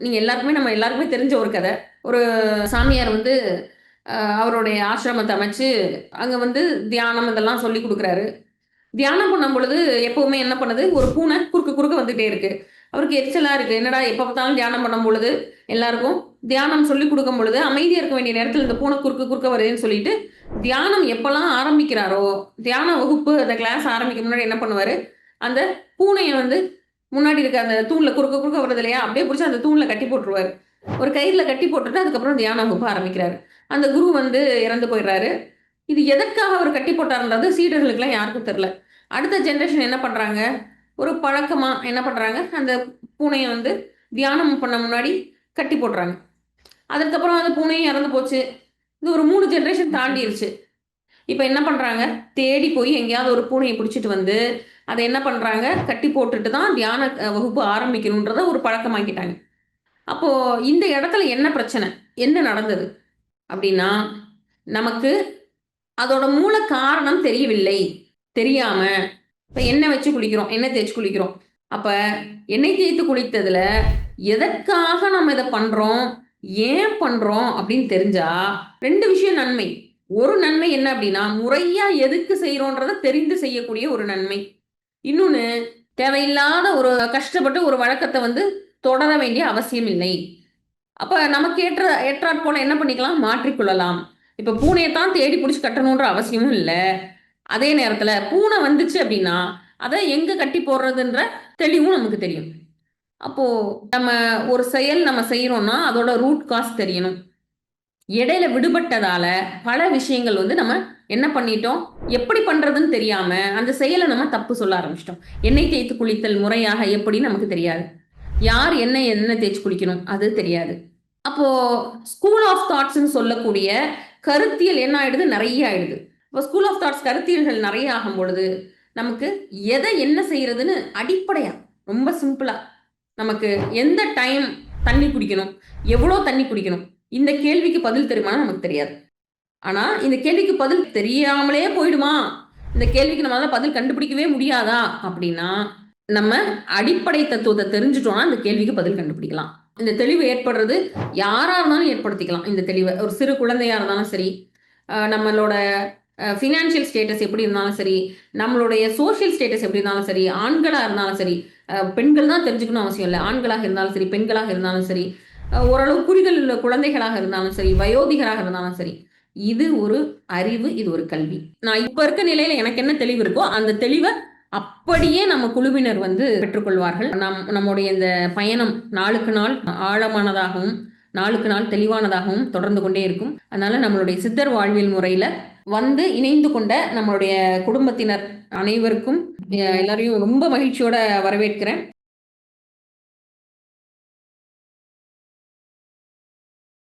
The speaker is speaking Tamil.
நீங்கள் எல்லாருக்குமே நம்ம எல்லாருக்குமே தெரிஞ்ச ஒரு கதை. ஒரு சாமியார் வந்து அவருடைய ஆசிரமத்தை அமைச்சு அங்கே வந்து தியானம் இதெல்லாம் சொல்லி கொடுக்குறாரு. தியானம் பண்ணும் பொழுது எப்பவுமே என்ன பண்ணுது? ஒரு பூனை குறுக்கு குறுக்க வந்துட்டே இருக்கு. அவருக்கு எரிச்சலா இருக்கு. என்னடா எப்போ பார்த்தாலும் தியானம் பண்ணும் பொழுது எல்லாருக்கும் தியானம் சொல்லி கொடுக்கும் பொழுது அமைதியா இருக்க வேண்டிய நேரத்தில் இந்த பூனை குறுக்கு குறுக்க வருதுன்னு சொல்லிட்டு தியானம் எப்பெல்லாம் ஆரம்பிக்கிறாரோ தியான வகுப்பு அந்த கிளாஸ் ஆரம்பிக்க முன்னாடி என்ன பண்ணுவாரு? அந்த பூனையை வந்து முன்னாடி இருக்க அந்த தூண்ல குறுக்க குறுக்க வருது இல்லையா? அப்படியே பிடிச்சி அந்த தூண்ல கட்டி போட்டுருவாரு. ஒரு கயிறுல கட்டி போட்டுட்டு அதுக்கப்புறம் தியான வகுப்பு ஆரம்பிக்கிறாரு. அந்த குரு வந்து இறந்து போயிடுறாரு. இது எதற்காக அவர் கட்டி போட்டாருன்றது சீடர்களுக்கெல்லாம் யாருக்கும் தெரில அடுத்த ஜென்ரேஷன் என்ன பண்றாங்க? ஒரு பழக்கமா என்ன பண்றாங்க? அந்த பூனையை வந்து தியானம் பண்ண முன்னாடி கட்டி போடுறாங்க. அதுக்கப்புறம் அந்த பூனையும் இறந்து போச்சு. இது ஒரு மூணு ஜென்ரேஷன் தாண்டிருச்சு. இப்போ என்ன பண்றாங்க? தேடி போய் எங்கேயாவது ஒரு பூனையை பிடிச்சிட்டு வந்து அதை என்ன பண்றாங்க? கட்டி போட்டுட்டு தான் தியான வகுப்பு ஆரம்பிக்கணுன்றத ஒரு பழக்கமாக்கிட்டாங்க. அப்போ இந்த இடத்துல என்ன பிரச்சனை? என்ன நடந்தது? அப்படின்னா நமக்கு அதோட மூல காரணம் தெரியவில்லை. தெரியாம இப்போ எண்ணெய் வச்சு குளிக்கிறோம் எண்ணெய் தேய்ச்சி குளிக்கிறோம். அப்போ எண்ணெய் தேய்த்து குளித்ததில் எதற்காக நம்ம இதை பண்ணுறோம் ஏன் பண்ணுறோம் அப்படின்னு தெரிஞ்சா ரெண்டு விஷயம் நன்மை. ஒரு நன்மை என்ன அப்படின்னா முறையாக எதுக்கு செய்யறோன்றத தெரிந்து செய்யக்கூடிய ஒரு நன்மை. இன்னொன்று தேவையில்லாத ஒரு கஷ்டப்பட்டு ஒரு வழக்கத்தை வந்து தொடர வேண்டிய அவசியம் இல்லை. அப்போ நமக்கு ஏற்ற ஏற்றாற் போல என்ன பண்ணிக்கலாம்? மாற்றிக்கொள்ளலாம். இப்போ பூனையை தான் தேடி பிடிச்சி கட்டணுன்ற அவசியமும் இல்லை. அதே நேரத்தில் பூனை வந்துச்சு அப்படின்னா அதை எங்கே கட்டி போடுறதுன்ற தெளிவும் நமக்கு தெரியும். அப்போது நம்ம ஒரு செயல் நம்ம செய்கிறோன்னா அதோட ரூட் காஸ் தெரியணும். இடையில விடுபட்டதால பல விஷயங்கள் வந்து நம்ம என்ன பண்ணிட்டோம்? எப்படி பண்றதுன்னு தெரியாம அந்த செயலை நம்ம தப்பு சொல்ல ஆரம்பிச்சிட்டோம். எண்ணெய் தேய்த்து குளித்தல் முறையாக எப்படி நமக்கு தெரியாது. யார் என்ன என்ன தேய்ச்சி குளிக்கணும்? அது தெரியாது. அப்போ ஸ்கூல் ஆஃப் தாட்ஸ்ன்னு சொல்லக்கூடிய கருத்தியல் என்ன ஆயிடுது? நிறைய ஆயிடுது. இப்போ ஸ்கூல் ஆஃப் தாட்ஸ் கருத்தியல்கள் நிறைய ஆகும் பொழுது நமக்கு எதை என்ன செய்யறதுன்னு அடிப்படையா ரொம்ப சிம்பிளா நமக்கு எந்த டைம் தண்ணி குடிக்கணும்? எவ்வளோ தண்ணி குடிக்கணும்? இந்த கேள்விக்கு பதில் தெரியுமான்னு நமக்கு தெரியாது. ஆனா இந்த கேள்விக்கு பதில் தெரியாமலே போயிடுமா? இந்த கேள்விக்கு நம்மளால பதில் கண்டுபிடிக்கவே முடியாதா? அப்படின்னா நம்ம அடிப்படை தத்துவத்தை தெரிஞ்சுட்டோம்னா இந்த கேள்விக்கு பதில் கண்டுபிடிக்கலாம். இந்த தெளிவு ஏற்படுறது யாரா இருந்தாலும் ஏற்படுத்திக்கலாம். இந்த தெளிவை ஒரு சிறு குழந்தையா இருந்தாலும் சரி நம்மளோட ஃபினான்ஷியல் ஸ்டேட்டஸ் எப்படி இருந்தாலும் சரி நம்மளுடைய சோஷியல் ஸ்டேட்டஸ் எப்படி இருந்தாலும் சரி ஆண்களாக இருந்தாலும் சரி பெண்கள் தான் தெரிஞ்சுக்கணும் அவசியம் இல்லை. ஆண்களாக இருந்தாலும் சரி பெண்களாக இருந்தாலும் சரி ஓரளவு புரிதல் உள்ள குழந்தைகளாக இருந்தாலும் சரி வயோதிகராக இருந்தாலும் சரி இது ஒரு அறிவு இது ஒரு கல்வி. நான் இப்ப இருக்க நிலையில எனக்கு என்ன தெளிவு இருக்கோ அந்த தெளிவை அப்படியே நம்ம குழுவினர் வந்து பெற்றுக்கொள்வார்கள். நம் நம்முடைய இந்த பயணம் நாளுக்கு நாள் ஆழமானதாகவும் நாளுக்கு நாள் தெளிவானதாகவும் தொடர்ந்து கொண்டே இருக்கும். அதனால நம்மளுடைய சித்தர் வாழ்வியல் முறையில வந்து இணைந்து கொண்ட நம்மளுடைய குடும்பத்தினர் அனைவருக்கும் எல்லாரையும் ரொம்ப மகிழ்ச்சியோட வரவேற்கிறேன்.